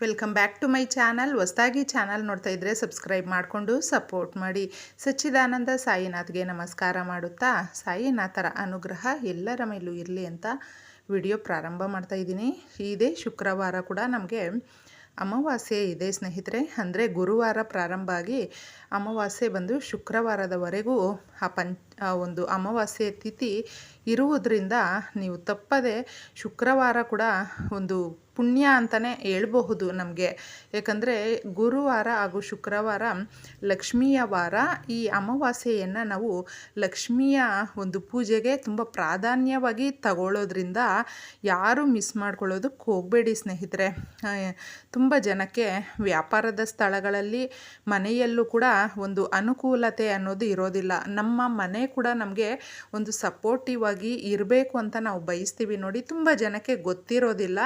Welcome back to my channel ಹೊಸದಾಗಿ channel ನೋಡ್ತಾ ಇದ್ದರೆ ಸಬ್ಸ್ಕ್ರೈಬ್ ಮಾಡಿಕೊಂಡು ಸಪೋರ್ಟ್ ಮಾಡಿ. ಸಚ್ಚಿದಾನಂದ ಸಾಯಿನಾಥ್ಗೆ ನಮಸ್ಕಾರ ಮಾಡುತ್ತಾ? ಸಾಯಿನಾಥರ ಅನುಗ್ರಹ ಎಲ್ಲರ ಮೇಲೂ ಇರಲಿ ಅಂತ ವಿಡಿಯೋ ಪ್ರಾರಂಭ ಮಾಡ್ತಾ ಇದ್ದೀನಿ. ಇದೇ ಶುಕ್ರವಾರ ಕೂಡ ನಮಗೆ ಅಮಾವಾಸ್ಯೆ ಇದೆ ಸ್ನೇಹಿತರೆ. ಅಂದರೆ ಗುರುವಾರ ಪ್ರಾರಂಭ ಆಗಿ ಅಮಾವಾಸ್ಯೆ ಬಂದು ಶುಕ್ರವಾರದವರೆಗೂ ಆ ಪಂ ಒಂದು ಅಮಾವಾಸ್ಯೆ ತಿಥಿ ಇರುವುದರಿಂದ ನೀವು ತಪ್ಪದೆ ಶುಕ್ರವಾರ ಕೂಡ ಒಂದು ಪುಣ್ಯ ಅಂತಲೇ ಹೇಳ್ಬಹುದು ನಮಗೆ. ಯಾಕಂದರೆ ಗುರುವಾರ ಹಾಗೂ ಶುಕ್ರವಾರ, ಲಕ್ಷ್ಮಿಯ ವಾರ, ಈ ಅಮಾವಾಸ್ಯೆಯನ್ನು ನಾವು ಲಕ್ಷ್ಮಿಯ ಒಂದು ಪೂಜೆಗೆ ತುಂಬ ಪ್ರಾಧಾನ್ಯವಾಗಿ ತಗೊಳ್ಳೋದ್ರಿಂದ ಯಾರು ಮಿಸ್ ಮಾಡ್ಕೊಳ್ಳೋದಕ್ಕೆ ಹೋಗಬೇಡಿ ಸ್ನೇಹಿತರೆ. ತುಂಬ ಜನಕ್ಕೆ ವ್ಯಾಪಾರದ ಸ್ಥಳಗಳಲ್ಲಿ ಮನೆಯಲ್ಲೂ ಕೂಡ ಒಂದು ಅನುಕೂಲತೆ ಅನ್ನೋದು ಇರೋದಿಲ್ಲ. ನಮ್ಮ ಮನೆ ಕೂಡ ನಮಗೆ ಒಂದು ಸಪೋರ್ಟಿವ್ ಆಗಿ ಇರಬೇಕು ಅಂತ ನಾವು ಬಯಸ್ತೀವಿ ನೋಡಿ. ತುಂಬ ಜನಕ್ಕೆ ಗೊತ್ತಿರೋದಿಲ್ಲ.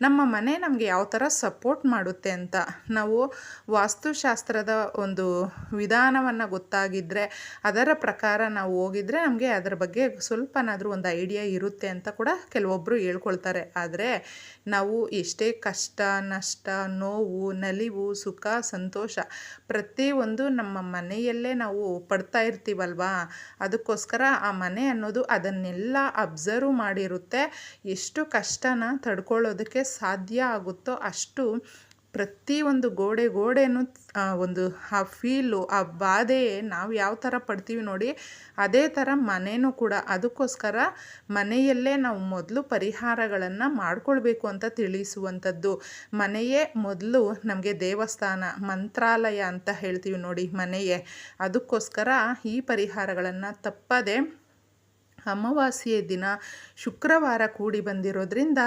ನಮ್ಮ ಮನೆ ನಮಗೆ ಯಾವ ಥರ ಸಪೋರ್ಟ್ ಮಾಡುತ್ತೆ ಅಂತ ನಾವು ವಾಸ್ತುಶಾಸ್ತ್ರದ ಒಂದು ವಿಧಾನವನ್ನು ಗೊತ್ತಾಗಿದ್ದರೆ ಅದರ ಪ್ರಕಾರ ನಾವು ಹೋಗಿದ್ರೆ ನಮಗೆ ಅದರ ಬಗ್ಗೆ ಸ್ವಲ್ಪನಾದರೂ ಒಂದು ಐಡಿಯಾ ಇರುತ್ತೆ ಅಂತ ಕೂಡ ಕೆಲವೊಬ್ಬರು ಹೇಳ್ಕೊಳ್ತಾರೆ. ಆದರೆ ನಾವು ಎಷ್ಟೇ ಕಷ್ಟ, ನಷ್ಟ, ನೋವು, ನಲಿವು, ಸುಖ, ಸಂತೋಷ ಪ್ರತಿಯೊಂದು ನಮ್ಮ ಮನೆಯಲ್ಲೇ ನಾವು ಪಡ್ತಾ ಇರ್ತೀವಲ್ವಾ? ಅದಕ್ಕೋಸ್ಕರ ಆ ಮನೆ ಅನ್ನೋದು ಅದನ್ನೆಲ್ಲ ಅಬ್ಸರ್ವ್ ಮಾಡಿರುತ್ತೆ. ಎಷ್ಟು ಕಷ್ಟನ ತಡ್ಕೊಳ್ಳೋದಕ್ಕೆ ಸಾಧ್ಯ ಆಗುತ್ತೋ ಅಷ್ಟು ಪ್ರತಿ ಒಂದು ಗೋಡೆ ಗೋಡೆನೂ ಒಂದು, ಆ ಫೀಲು, ಆ ಬಾಧೆ ನಾವು ಯಾವ ಥರ ಪಡ್ತೀವಿ ನೋಡಿ, ಅದೇ ಥರ ಮನೆಯೂ ಕೂಡ ಅದಕ್ಕೋಸ್ಕರ ಮನೆಯಲ್ಲೇ ನಾವು ಮೊದಲು ಪರಿಹಾರಗಳನ್ನು ಮಾಡಿಕೊಳ್ಬೇಕು ಅಂತ ತಿಳಿಸುವಂಥದ್ದು. ಮನೆಯೇ ಮೊದಲು ನಮಗೆ ದೇವಸ್ಥಾನ, ಮಂತ್ರಾಲಯ ಅಂತ ಹೇಳ್ತೀವಿ ನೋಡಿ ಮನೆಯೇ. ಅದಕ್ಕೋಸ್ಕರ ಈ ಪರಿಹಾರಗಳನ್ನು ತಪ್ಪದೆ ಅಮಾವಾಸ್ಯೆ ದಿನ ಶುಕ್ರವಾರ ಕೂಡಿ ಬಂದಿರೋದ್ರಿಂದ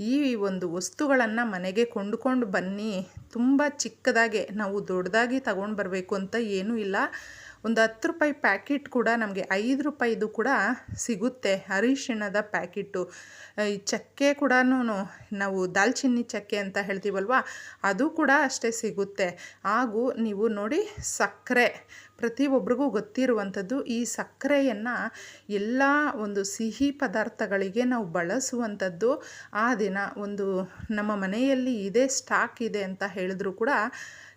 ಈ ಒಂದು ವಸ್ತುಗಳನ್ನು ಮನೆಗೆ ಕೊಂಡುಕೊಂಡು ಬನ್ನಿ. ತುಂಬ ಚಿಕ್ಕದಾಗೆ ನಾವು ದೊಡ್ಡದಾಗಿ ತಗೊಂಡು ಬರಬೇಕು ಅಂತ ಏನೂ ಇಲ್ಲ. ಒಂದು ಹತ್ತು ರೂಪಾಯಿ ಪ್ಯಾಕೆಟ್ ಕೂಡ ನಮಗೆ ಐದು ರೂಪಾಯಿದು ಕೂಡ ಸಿಗುತ್ತೆ ಅರಿಶಿಣದ ಪ್ಯಾಕೆಟು. ಈ ಚಕ್ಕೆ ಕೂಡ ನಾವು ದಾಲ್ಚಿನ್ನಿ ಚಕ್ಕೆ ಅಂತ ಹೇಳ್ತೀವಲ್ವ, ಅದು ಕೂಡ ಅಷ್ಟೇ ಸಿಗುತ್ತೆ. ಹಾಗೂ ನೀವು ನೋಡಿ ಸಕ್ಕರೆ ಪ್ರತಿಯೊಬ್ಬರಿಗೂ ಗೊತ್ತಿರುವಂಥದ್ದು ಈ ಸಕ್ಕರೆಯನ್ನು ಎಲ್ಲ ಒಂದು ಸಿಹಿ ಪದಾರ್ಥಗಳಿಗೆ ನಾವು ಬಳಸುವಂಥದ್ದು. ಆ ದಿನ ಒಂದು ನಮ್ಮ ಮನೆಯಲ್ಲಿ ಇದೇ ಸ್ಟಾಕ್ ಇದೆ ಅಂತ ಹೇಳಿದ್ರು ಕೂಡ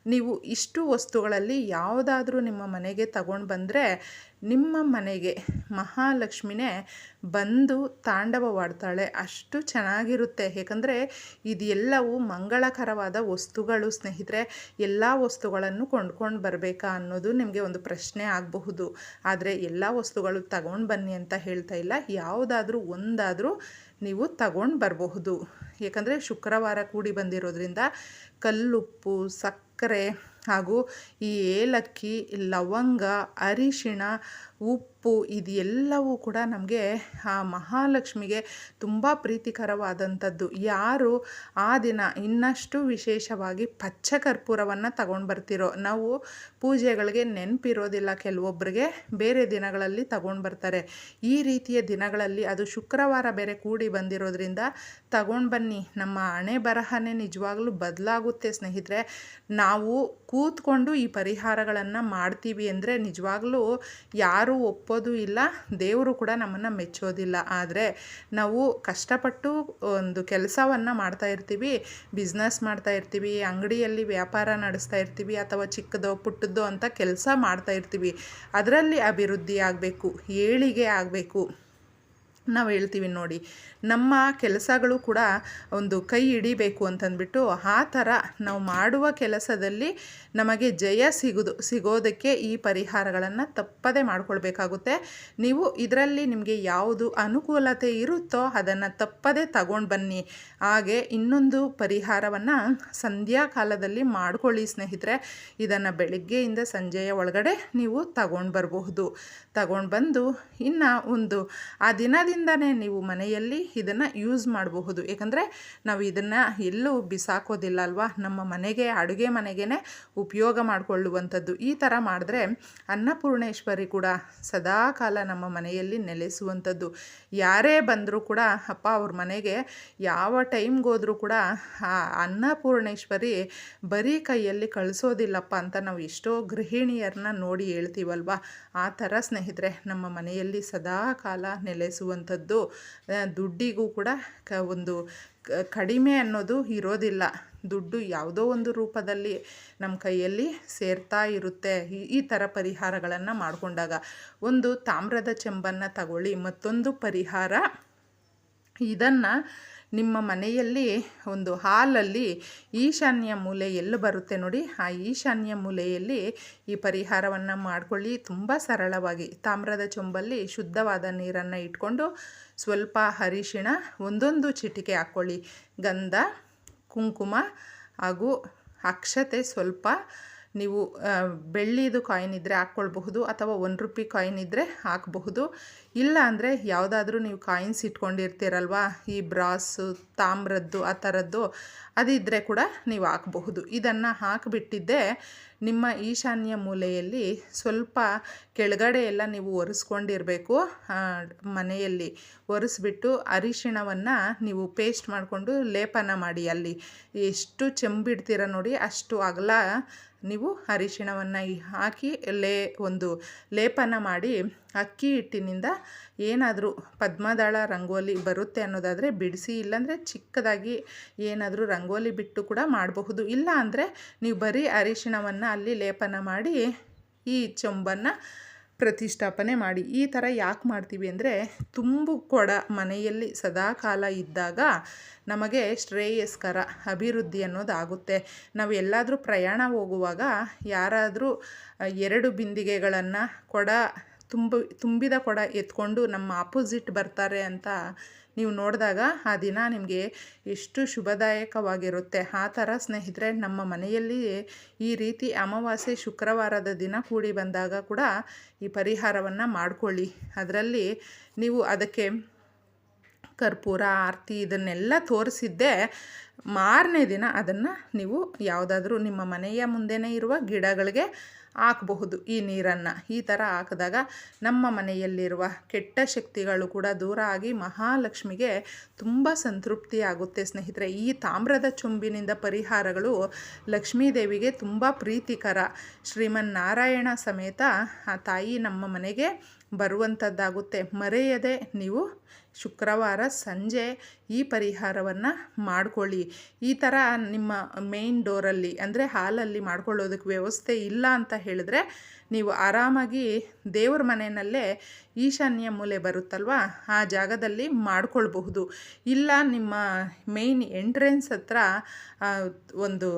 ನೀವು ಇಷ್ಟು ವಸ್ತುಗಳಲ್ಲಿ ಯಾವುದಾದ್ರೂ ನಿಮ್ಮ ಮನೆಗೆ ತಗೊಂಡು ಬಂದರೆ ನಿಮ್ಮ ಮನೆಗೆ ಮಹಾಲಕ್ಷ್ಮಿನೇ ಬಂದು ತಾಂಡವವಾಡ್ತಾಳೆ. ಅಷ್ಟು ಚೆನ್ನಾಗಿರುತ್ತೆ. ಏಕೆಂದರೆ ಇದೆಲ್ಲವೂ ಮಂಗಳಕರವಾದ ವಸ್ತುಗಳು ಸ್ನೇಹಿತರೆ. ಎಲ್ಲ ವಸ್ತುಗಳನ್ನು ಕೊಂಡ್ಕೊಂಡು ಬರಬೇಕಾ ಅನ್ನೋದು ನಿಮಗೆ ಒಂದು ಪ್ರಶ್ನೆ ಆಗಬಹುದು. ಆದರೆ ಎಲ್ಲ ವಸ್ತುಗಳು ತಗೊಂಡು ಬನ್ನಿ ಅಂತ ಹೇಳ್ತಾ ಇಲ್ಲ. ಯಾವುದಾದ್ರೂ ಒಂದಾದರೂ ನೀವು ತಗೊಂಡು ಬರಬಹುದು. ಏಕೆಂದರೆ ಶುಕ್ರವಾರ ಕೂಡಿ ಬಂದಿರೋದ್ರಿಂದ ಕಲ್ಲುಪ್ಪು ಸಕ್ಕರೆ ಹಾಗೂ ಈ ಏಲಕ್ಕಿ ಲವಂಗ ಅರಿಶಿಣ ಉಪ್ಪು ಇದೆಲ್ಲವೂ ಕೂಡ ನಮಗೆ ಆ ಮಹಾಲಕ್ಷ್ಮಿಗೆ ತುಂಬ ಪ್ರೀತಿಕರವಾದಂಥದ್ದು. ಯಾರು ಆ ದಿನ ಇನ್ನಷ್ಟು ವಿಶೇಷವಾಗಿ ಪಚ್ಚ ಕರ್ಪೂರವನ್ನು ತಗೊಂಡು ಬರ್ತಿರೋ, ನಾವು ಪೂಜೆಗಳಿಗೆ ನೆನಪಿರೋದಿಲ್ಲ ಕೆಲವೊಬ್ಬರಿಗೆ ಬೇರೆ ದಿನಗಳಲ್ಲಿ ತಗೊಂಡು ಬರ್ತಾರೆ. ಈ ರೀತಿಯ ದಿನಗಳಲ್ಲಿ ಅದು ಶುಕ್ರವಾರ ಬೇರೆ ಕೂಡಿ ಬಂದಿರೋದ್ರಿಂದ ತಗೊಂಡು ಬನ್ನಿ. ನಮ್ಮ ಹಣೆ ಬರಹನೇ ನಿಜವಾಗ್ಲೂ ಬದಲಾಗುತ್ತೆ ಸ್ನೇಹಿತರೆ. ನಾವು ಕೂತ್ಕೊಂಡು ಈ ಪರಿಹಾರಗಳನ್ನು ಮಾಡ್ತೀವಿ ಅಂದರೆ ನಿಜವಾಗ್ಲೂ ಯಾರೂ ಒಪ್ಪೋದು ಇಲ್ಲ, ದೇವರು ಕೂಡ ನಮ್ಮನ್ನು ಮೆಚ್ಚೋದಿಲ್ಲ. ಆದರೆ ನಾವು ಕಷ್ಟಪಟ್ಟು ಒಂದು ಕೆಲಸವನ್ನು ಮಾಡ್ತಾ ಇರ್ತೀವಿ ಬಿಸ್ನೆಸ್ ಮಾಡ್ತಾ ಇರ್ತೀವಿ, ಅಂಗಡಿಯಲ್ಲಿ ವ್ಯಾಪಾರ ನಡೆಸ್ತಾ ಇರ್ತೀವಿ, ಅಥವಾ ಚಿಕ್ಕದೋ ಪುಟ್ಟದ್ದೋ ಅಂತ ಕೆಲಸ ಮಾಡ್ತಾ ಇರ್ತೀವಿ. ಅದರಲ್ಲಿ ಅಭಿವೃದ್ಧಿ ಆಗಬೇಕು, ಏಳಿಗೆ ಆಗಬೇಕು. ನಾವು ಹೇಳ್ತೀವಿ ನೋಡಿ. ನಮ್ಮ ಕೆಲಸಗಳು ಕೂಡ ಒಂದು ಕೈ ಹಿಡಿಬೇಕು ಅಂತಂದ್ಬಿಟ್ಟು ಆ ಥರ ನಾವು ಮಾಡುವ ಕೆಲಸದಲ್ಲಿ ನಮಗೆ ಜಯ ಸಿಗೋದು, ಸಿಗೋದಕ್ಕೆ ಈ ಪರಿಹಾರಗಳನ್ನು ತಪ್ಪದೇ ಮಾಡಿಕೊಳ್ಬೇಕಾಗುತ್ತೆ. ನೀವು ಇದರಲ್ಲಿ ನಿಮಗೆ ಯಾವುದು ಅನುಕೂಲತೆ ಇರುತ್ತೋ ಅದನ್ನು ತಪ್ಪದೆ ತಗೊಂಡು ಬನ್ನಿ. ಹಾಗೆ ಇನ್ನೊಂದು ಪರಿಹಾರವನ್ನು ಸಂಧ್ಯಾ ಕಾಲದಲ್ಲಿ ಮಾಡ್ಕೊಳ್ಳಿ ಸ್ನೇಹಿತರೆ. ಇದನ್ನು ಬೆಳಗ್ಗೆಯಿಂದ ಸಂಜೆಯ ಒಳಗಡೆ ನೀವು ತಗೊಂಡು ಬರಬಹುದು. ತಗೊಂಡು ಬಂದು ಇನ್ನು ಒಂದು ಆ ದಿನದಿಂದನೇ ನೀವು ಮನೆಯಲ್ಲಿ ಇದನ್ನು ಯೂಸ್ ಮಾಡಬಹುದು. ಏಕೆಂದರೆ ನಾವು ಇದನ್ನು ಎಲ್ಲೂ ಬಿಸಾಕೋದಿಲ್ಲ ಅಲ್ವಾ? ನಮ್ಮ ಮನೆಗೆ, ಅಡುಗೆ ಮನೆಗೇ ಉಪಯೋಗ ಮಾಡಿಕೊಳ್ಳುವಂಥದ್ದು. ಈ ಥರ ಮಾಡಿದ್ರೆ ಅನ್ನಪೂರ್ಣೇಶ್ವರಿ ಕೂಡ ಸದಾ ಕಾಲ ನಮ್ಮ ಮನೆಯಲ್ಲಿ ನೆಲೆಸುವಂಥದ್ದು. ಯಾರೇ ಬಂದರೂ ಕೂಡ ಅಪ್ಪ ಅವ್ರ ಮನೆಗೆ ಯಾವ ಟೈಮ್ಗೆ ಹೋದರೂ ಕೂಡ ಆ ಅನ್ನಪೂರ್ಣೇಶ್ವರಿ ಬರೀ ಕೈಯಲ್ಲಿ ಕಳಿಸೋದಿಲ್ಲಪ್ಪ ಅಂತ ನಾವು ಎಷ್ಟೋ ಗೃಹಿಣಿಯರನ್ನ ನೋಡಿ ಹೇಳ್ತೀವಲ್ವ? ಆ ಥರ ಸ್ನೇಹಿತರೆ, ನಮ್ಮ ಮನೆಯಲ್ಲಿ ಸದಾ ಕಾಲ ನೆಲೆಸುವಂಥ ಅನ್ನುವಂಥದ್ದು ದುಡ್ಡಿಗೂ ಕೂಡ ಕ, ಒಂದು ಕಡಿಮೆ ಅನ್ನೋದು ಇರೋದಿಲ್ಲ. ದುಡ್ಡು ಯಾವುದೋ ಒಂದು ರೂಪದಲ್ಲಿ ನಮ್ಮ ಕೈಯಲ್ಲಿ ಸೇರ್ತಾ ಇರುತ್ತೆ. ಈ ಈ ಥರ ಪರಿಹಾರಗಳನ್ನು ಮಾಡಿಕೊಂಡಾಗ ಒಂದು ತಾಮ್ರದ ಚೆಂಬನ್ನು ತಗೊಳ್ಳಿ, ಮತ್ತೊಂದು ಪರಿಹಾರ ಇದನ್ನು ನಿಮ್ಮ ಮನೆಯಲ್ಲಿ ಒಂದು ಹಾಲಲ್ಲಿ ಈಶಾನ್ಯ ಮೂಲೆ ಎಲ್ಲಿ ಬರುತ್ತೆ ನೋಡಿ, ಆ ಈಶಾನ್ಯ ಮೂಲೆಯಲ್ಲಿ ಈ ಪರಿಹಾರವನ್ನು ಮಾಡ್ಕೊಳ್ಳಿ. ತುಂಬ ಸರಳವಾಗಿ ತಾಮ್ರದ ಚೊಂಬಲ್ಲಿ ಶುದ್ಧವಾದ ನೀರನ್ನು ಇಟ್ಕೊಂಡು ಸ್ವಲ್ಪ ಅರಿಶಿಣ, ಒಂದೊಂದು ಚಿಟಿಕೆ ಹಾಕ್ಕೊಳ್ಳಿ. ಗಂಧ, ಕುಂಕುಮ ಹಾಗೂ ಅಕ್ಷತೆ ಸ್ವಲ್ಪ ನೀವು ಬೆಳ್ಳಿದು ಕಾಯಿನ್ ಇದ್ದರೆ ಹಾಕ್ಕೊಳ್ಬಹುದು ಅಥವಾ ಒನ್ ರುಪಿ ಕಾಯಿನ್ ಇದ್ದರೆ ಹಾಕಬಹುದು. ಇಲ್ಲ ಅಂದರೆ ಯಾವುದಾದ್ರೂ ನೀವು ಕಾಯಿನ್ಸ್ ಇಟ್ಕೊಂಡಿರ್ತೀರಲ್ವಾ? ಈ ಬ್ರಾಸು, ತಾಮ್ರದ್ದು, ಆ ಥರದ್ದು ಅದಿದ್ದರೆ ಕೂಡ ನೀವು ಹಾಕಬಹುದು. ಇದನ್ನು ಹಾಕಿಬಿಟ್ಟಿದ್ದೆ ನಿಮ್ಮ ಈಶಾನ್ಯ ಮೂಲೆಯಲ್ಲಿ ಸ್ವಲ್ಪ ಕೆಳಗಡೆ ಎಲ್ಲ ನೀವು ಒರೆಸ್ಕೊಂಡಿರಬೇಕು. ಮನೆಯಲ್ಲಿ ಒರೆಸ್ಬಿಟ್ಟು ಅರಿಶಿಣವನ್ನು ನೀವು ಪೇಸ್ಟ್ ಮಾಡಿಕೊಂಡು ಲೇಪನ ಮಾಡಿ ಅಲ್ಲಿ. ಎಷ್ಟು ಚೆಂಬಿಡ್ತೀರ ನೋಡಿ, ಅಷ್ಟು ಅಗಲ ನೀವು ಅರಿಶಿಣವನ್ನು ಹಾಕಿ ಲೇ, ಒಂದು ಲೇಪನ ಮಾಡಿ ಅಕ್ಕಿ ಹಿಟ್ಟಿನಿಂದ ಏನಾದರೂ ಪದ್ಮದಾಳ ರಂಗೋಲಿ ಬರುತ್ತೆ ಅನ್ನೋದಾದರೆ ಬಿಡಿಸಿ, ಇಲ್ಲಾಂದರೆ ಚಿಕ್ಕದಾಗಿ ಏನಾದರೂ ರಂಗೋಲಿ ಬಿಟ್ಟು ಕೂಡ ಮಾಡಬಹುದು. ಇಲ್ಲ ಅಂದರೆ ನೀವು ಬರೀ ಅರಿಶಿಣವನ್ನು ಅಲ್ಲಿ ಲೇಪನ ಮಾಡಿ, ಈ ಚೊಂಬನ್ನು ಪ್ರತಿಷ್ಠಾಪನೆ ಮಾಡಿ. ಈ ಥರ ಯಾಕೆ ಮಾಡ್ತೀವಿ ಅಂದರೆ ತುಂಬು ಕೊಡ ಮನೆಯಲ್ಲಿ ಸದಾಕಾಲ ಇದ್ದಾಗ ನಮಗೆ ಶ್ರೇಯಸ್ಕರ ಅಭಿವೃದ್ಧಿ ಅನ್ನೋದಾಗುತ್ತೆ. ನಾವು ಎಲ್ಲಾದರೂ ಪ್ರಯಾಣ ಹೋಗುವಾಗ ಯಾರಾದರೂ ಎರಡು ಬಿಂದಿಗೆಗಳನ್ನು ಕೊಡ ತುಂಬ, ತುಂಬಿದ ಕೊಡ ಎತ್ಕೊಂಡು ನಮ್ಮ ಆಪೋಸಿಟ್ ಬರ್ತಾರೆ ಅಂತ ನೀವು ನೋಡಿದಾಗ ಆ ದಿನ ನಿಮಗೆ ಎಷ್ಟು ಶುಭದಾಯಕವಾಗಿರುತ್ತೆ. ಆ ಥರ ಸ್ನೇಹಿತರೆ, ನಮ್ಮ ಮನೆಯಲ್ಲಿ ಈ ರೀತಿ ಅಮಾವಾಸ್ಯೆ ಶುಕ್ರವಾರದ ದಿನ ಕೂಡಿ ಬಂದಾಗ ಕೂಡ ಈ ಪರಿಹಾರವನ್ನು ಮಾಡಿಕೊಳ್ಳಿ. ಅದರಲ್ಲಿ ನೀವು ಅದಕ್ಕೆ ಕರ್ಪೂರ, ಆರತಿ ಇದನ್ನೆಲ್ಲ ತೋರಿಸಿದ್ದೆ ಮಾರನೇ ದಿನ ಅದನ್ನು ನೀವು ಯಾವುದಾದ್ರೂ ನಿಮ್ಮ ಮನೆಯ ಮುಂದೆನೇ ಇರುವ ಗಿಡಗಳಿಗೆ ಹಾಕಬಹುದು. ಈ ನೀರನ್ನು ಈ ಥರ ಹಾಕಿದಾಗ ನಮ್ಮ ಮನೆಯಲ್ಲಿರುವ ಕೆಟ್ಟ ಶಕ್ತಿಗಳು ಕೂಡ ದೂರ ಆಗಿ ಮಹಾಲಕ್ಷ್ಮಿಗೆ ತುಂಬ ಸಂತೃಪ್ತಿ ಆಗುತ್ತೆ. ಸ್ನೇಹಿತರೆ, ಈ ತಾಮ್ರದ ಚುಂಬಿನಿಂದ ಪರಿಹಾರಗಳು ಲಕ್ಷ್ಮೀದೇವಿಗೆ ತುಂಬ ಪ್ರೀತಿಕರ. ಶ್ರೀಮನ್ನಾರಾಯಣ ಸಮೇತ ಆ ತಾಯಿ ನಮ್ಮ ಮನೆಗೆ ಬರುವಂಥದ್ದಾಗುತ್ತೆ ಮರೆಯದೆ ನೀವು ಶುಕ್ರವಾರ ಸಂಜೆ ಈ ಪರಿಹಾರವನ್ನು ಮಾಡಿಕೊಳ್ಳಿ. ಈ ಥರ ನಿಮ್ಮ ಮೇನ್ ಡೋರಲ್ಲಿ ಅಂದರೆ ಹಾಲಲ್ಲಿ ಮಾಡ್ಕೊಳ್ಳೋದಕ್ಕೆ ವ್ಯವಸ್ಥೆ ಇಲ್ಲ ಅಂತ ಹೇಳಿದ್ರೆ ನೀವು ಆರಾಮಾಗಿ ದೇವ್ರ ಮನೆಯಲ್ಲೇ ಈಶಾನ್ಯ ಮೂಲೆ ಬರುತ್ತಲ್ವ? ಆ ಜಾಗದಲ್ಲಿ ಮಾಡಿಕೊಳ್ಬಹುದು. ಇಲ್ಲ ನಿಮ್ಮ ಮೇಯ್ನ್ ಎಂಟ್ರೆನ್ಸ್ ಹತ್ರ ಒಂದು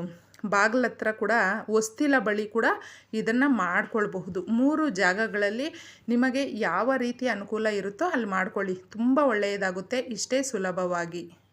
ಬಾಗಿಲ ಹತ್ರ ಕೂಡ, ಹೊಸ್ತಿಲ ಬಳಿ ಕೂಡ ಇದನ್ನು ಮಾಡ್ಕೊಳ್ಬಹುದು. ಮೂರು ಜಾಗಗಳಲ್ಲಿ ನಿಮಗೆ ಯಾವ ರೀತಿ ಅನುಕೂಲ ಇರುತ್ತೋ ಅಲ್ಲಿ ಮಾಡ್ಕೊಳ್ಳಿ. ತುಂಬ ಒಳ್ಳೆಯದಾಗುತ್ತೆ. ಇಷ್ಟೇ ಸುಲಭವಾಗಿ.